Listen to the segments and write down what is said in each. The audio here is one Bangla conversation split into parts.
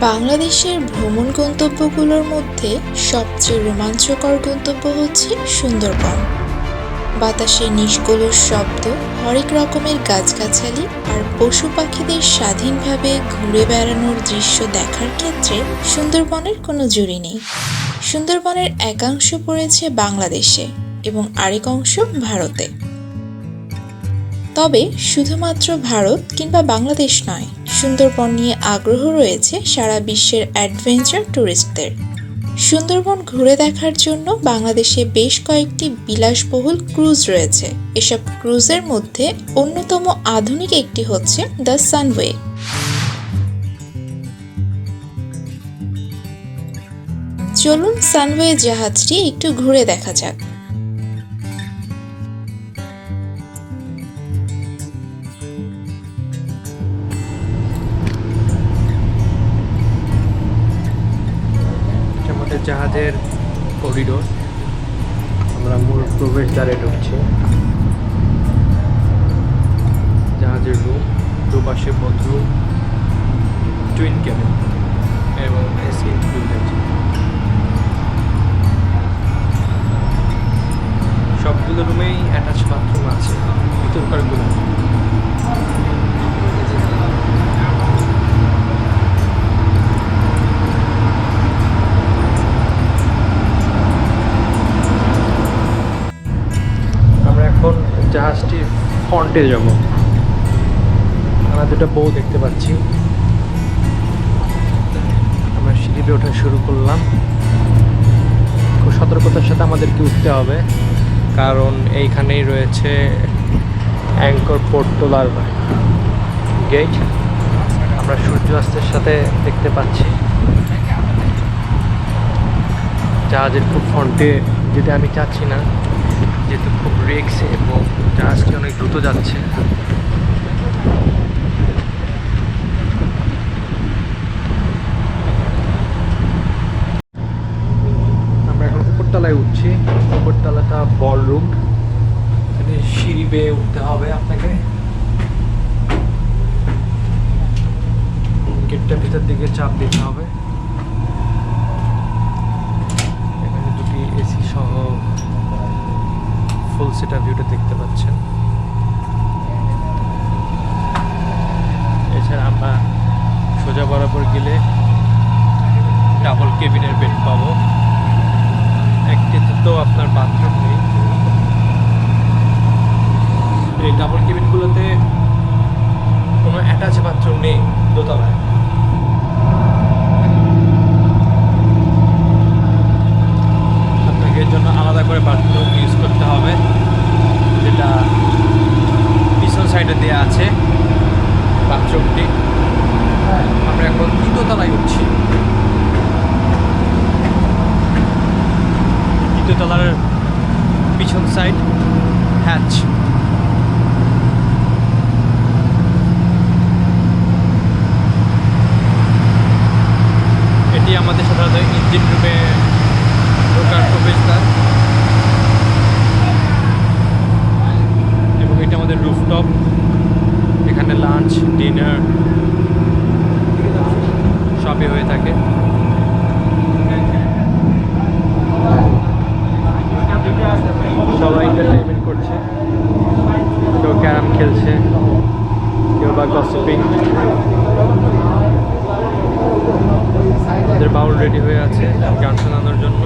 বাংলাদেশের ভ্রমণ গন্তব্যগুলোর মধ্যে সবচেয়ে রোমাঞ্চকর গন্তব্য হচ্ছে সুন্দরবন। বাতাসে নিষ্কলুষ শব্দ, হরেক রকমের গাছগাছালি আর পশু পাখিদের স্বাধীনভাবে ঘুরে বেড়ানোর দৃশ্য দেখার ক্ষেত্রে সুন্দরবনের কোনো জুড়ি নেই। সুন্দরবনের একাংশ পড়েছে বাংলাদেশে এবং আরেক অংশ ভারতে। তবে শুধুমাত্র ভারত কিংবা বাংলাদেশ নয়, সুন্দরবন নিয়ে আগ্রহ রয়েছে সারা বিশ্বের অ্যাডভেঞ্চার ট্যুরিস্টদের সুন্দরবন ঘুরে দেখার জন্য বাংলাদেশে বেশ কয়েকটি বিলাসবহুল ক্রুজ রয়েছে। এসব ক্রুজের মধ্যে অন্যতম আধুনিক একটি হচ্ছে দ্য সানওয়ে। চলুন সানওয়ে জাহাজটি একটু ঘুরে দেখা যাক। জাহাজের করিডোর আমরা মূল প্রবেশদ্বারে ঢুকছি। জাহাজের রুম দুপাশে বদরুম টুইন ক্যাবিন এবং এসি ইনক্লুডেড সবগুলো রুমেই অ্যাটাচ বাথরুম আছে ভিতরকারগুলো জাহাজটির ফ্রন্টে যাব আমরা দুটো বউ দেখতে পাচ্ছি। আমরা সিঁড়িতে ওঠা শুরু করলাম। খুব সতর্কতার সাথে আমাদেরকে উঠতে হবে, কারণ এইখানেই রয়েছে অ্যাঙ্কর পোর্ট তোলার গেট আমরা সূর্যাস্তের সাথে দেখতে পাচ্ছি। জাহাজের খুব ফ্রন্টে যেতে আমি চাচ্ছি না। যেহেতু খুব রিক্স এবং জাহাজটি অনেক দ্রুত যাচ্ছে। আমরা এখন উপরতলায় উঠছি। উপরতলাটা বল রুম এখানে সিঁড়ি বেয়ে উঠতে হবে আপনাকে। গেটটা ভিতর দিকে চাপ দিতে হবে। এখানে দুটি এসি সহ ফুল সেটা ভিউটা দেখতে পাচ্ছেন। এছাড়া আমরা সোজা বরাবর গেলে ডাবল কেবিনের বেড পাবো। একটিতে তো আপনার বাথরুম নেই। এই ডাবল কেবিনগুলোতে কোনো অ্যাটাচ বাথরুম নেই দোতলায় আপনাকে এর জন্য আলাদা করে বাথরুম ইউজ করতে হবে যেটা সাইডে দেওয়া আছে বাথরুমটি। আমরা এখন তৃতীয়তলায় উঠছি। তৃতীয়তলার পিছন সাইড হ্যাচ এটি আমাদের সাধারণত ইঞ্জিন রুমে ঢোকার প্রবেশদ্বার এবং এটা আমাদের রুফটপ এখানে লাঞ্চ ডিনার সবই হয়ে থাকে সবাই এন্টারটেনমেন্ট করছে কেউ ক্যারাম খেলছে কেউ বা গসিপিং আমাদের বাউল রেডি হয়ে আছে গান শোনানোর জন্য।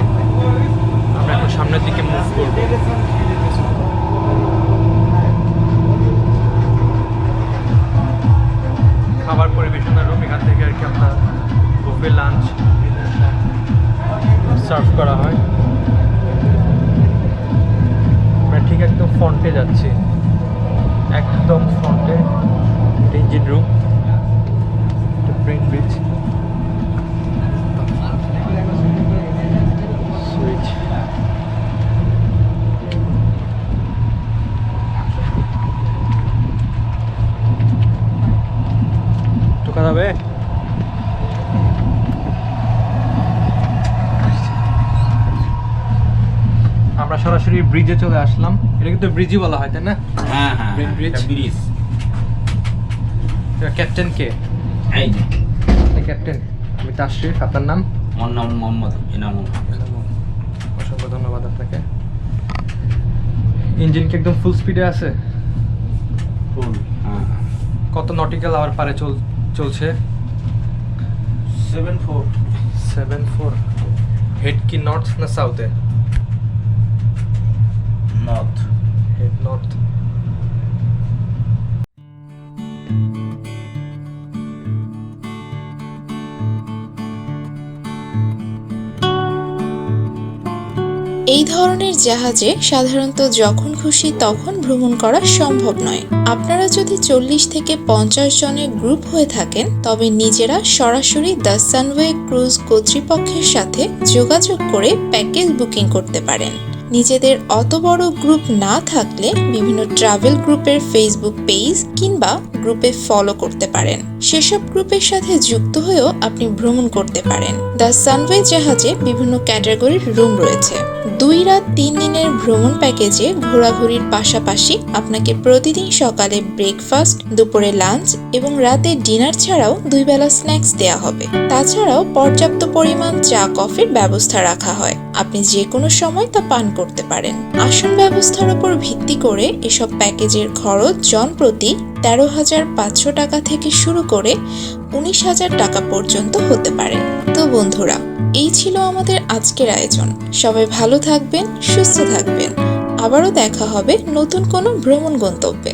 আমরা এখন সামনের দিকে মুভ করব। খাবার পরিবেশনার রুম এখান থেকে আর কি আপনার বুফে লাঞ্চ সার্ভ করা হয়। আমরা ঠিক একদম ফ্রন্টে যাচ্ছি। একদম ফ্রন্টে ইঞ্জিন রুম যাবে আমরা সরাসরি ব্রিজে চলে আসলাম। এটা কিন্তু ব্রিজই বলা হয় তাই না? হ্যাঁ হ্যাঁ bridge? ব্রিজ ক্যাপ্টেন কে? এই যে। ক্যাপ্টেন আমি তাশরিফ আপনার নাম? আমার নাম মোহাম্মদ ইনামুল অসংখ্য ধন্যবাদ আপনাকে। ইঞ্জিন কি একদম ফুল স্পিডে আছে? ফুল হ্যাঁ। কত নটিক্যাল আওয়ার পারে চল চলছে seven four seven four head কি নর্থ না সাউথে নর্থ হেড নর্থ এই ধরনের জাহাজে সাধারণত যখন খুশি তখন ভ্রমণ করা সম্ভব নয়। আপনারা যদি চল্লিশ থেকে পঞ্চাশ জনের গ্রুপ হয়ে থাকেন, তবে নিজেরা সরাসরি দ্য সানওয়ে ক্রুজ কর্তৃপক্ষের সাথে যোগাযোগ করে প্যাকেজ বুকিং করতে পারেন। নিজেদের অত বড় গ্রুপ না থাকলে বিভিন্ন ট্রাভেল গ্রুপের ফেসবুক পেজ কিংবা গ্রুপে ফলো করতে পারেন। সেসব গ্রুপের সাথে যুক্ত হয়েও আপনি ভ্রমণ করতে পারেন। দ্য সানওয়ে জাহাজে বিভিন্ন ক্যাটাগরির রুম রয়েছে। দুই রাত তিন দিনের ভ্রমণ প্যাকেজে ঘোরাঘুরির পাশাপাশি আপনাকে প্রতিদিন সকালে ব্রেকফাস্ট, দুপুরে লাঞ্চ এবং রাতে ডিনার ছাড়াও দুই বেলা স্ন্যাক্স দেওয়া হবে। তাছাড়াও পর্যাপ্ত পরিমাণ চা, কফির ব্যবস্থা রাখা হয়। আপনি যে কোনো সময় তা পান করতে পারেন। আসন ব্যবস্থার উপর ভিত্তি করে এসব প্যাকেজের খরচ জন প্রতি তেরো হাজার পাঁচশো টাকা থেকে শুরু করে উনিশ হাজার টাকা পর্যন্ত হতে পারে। তো বন্ধুরা, এই ছিল আমাদের আজকের আয়োজন। সবাই ভালো থাকবেন, সুস্থ থাকবেন। আবারও দেখা হবে নতুন কোনো ভ্রমণ গন্তব্যে।